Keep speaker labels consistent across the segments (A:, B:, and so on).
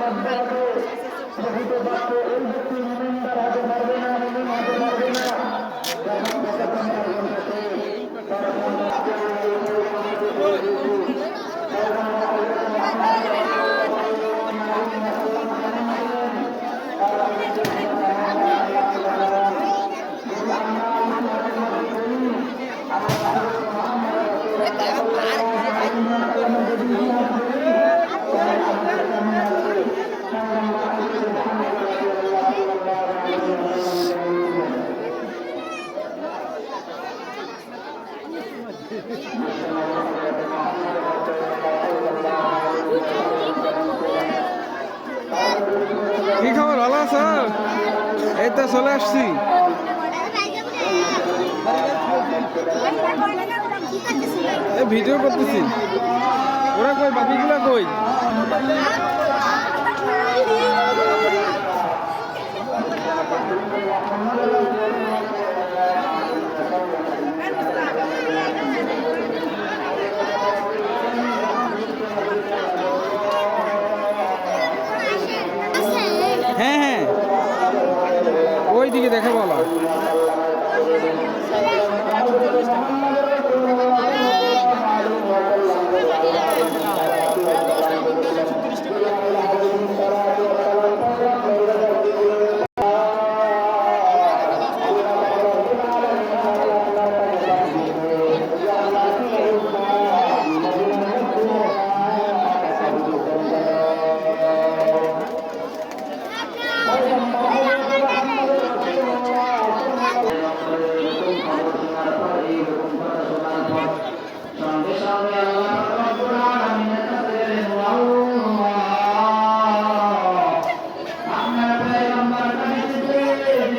A: মধ্যে হবে প্রকৃত বাক্য এই ব্যক্তি মুমিনদার হতে পারবে না মুমিন হতে পারবে না। যখন যতক্ষণ পর্যন্ত
B: এই তো চলে আসছি। ভিডিও করতেছি। ওরা কই বাকিগুলা কই হ্যাঁ হ্যাঁ ওই দিকে দেখে বলো
A: সঙ্গে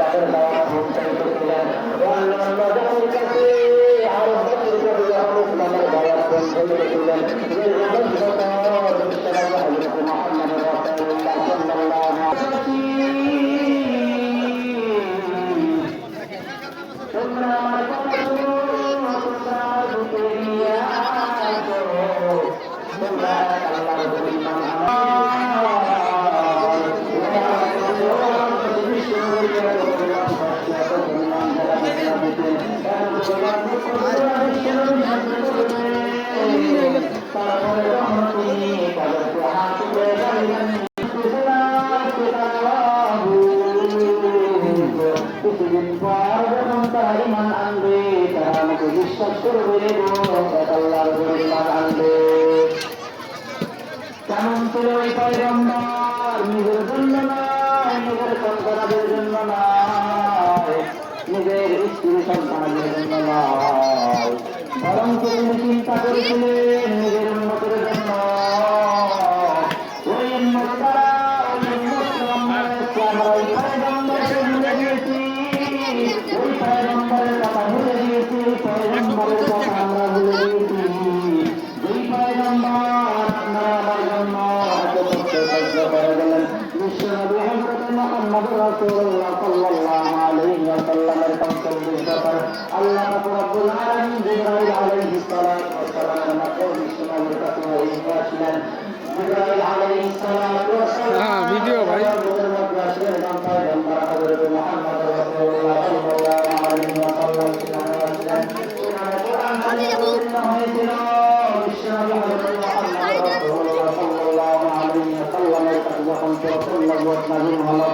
A: ইসলামের দাওয়াত অন্যান্য বছর বিশ্বনবী হযরত মুহাম্মদ কেমন ছিল ওই পয়গম্বর? নিজের জন্য নয় নিজের সন্তানাদের জন্য নয়। নিজের স্ত্রী সন্তানের জন্য নয় বরং তিনি চিন্তা করেছিলেন নিজের উন্নতির জন্য। ওই উন্নত দ্বারা আমরা ভুলে দিয়েছি ওই পয়গম্বরের কথা আলাইহি ওয়াসাল্লামের কাছে যখন প্রথম নবুয়ত নাযিল হলো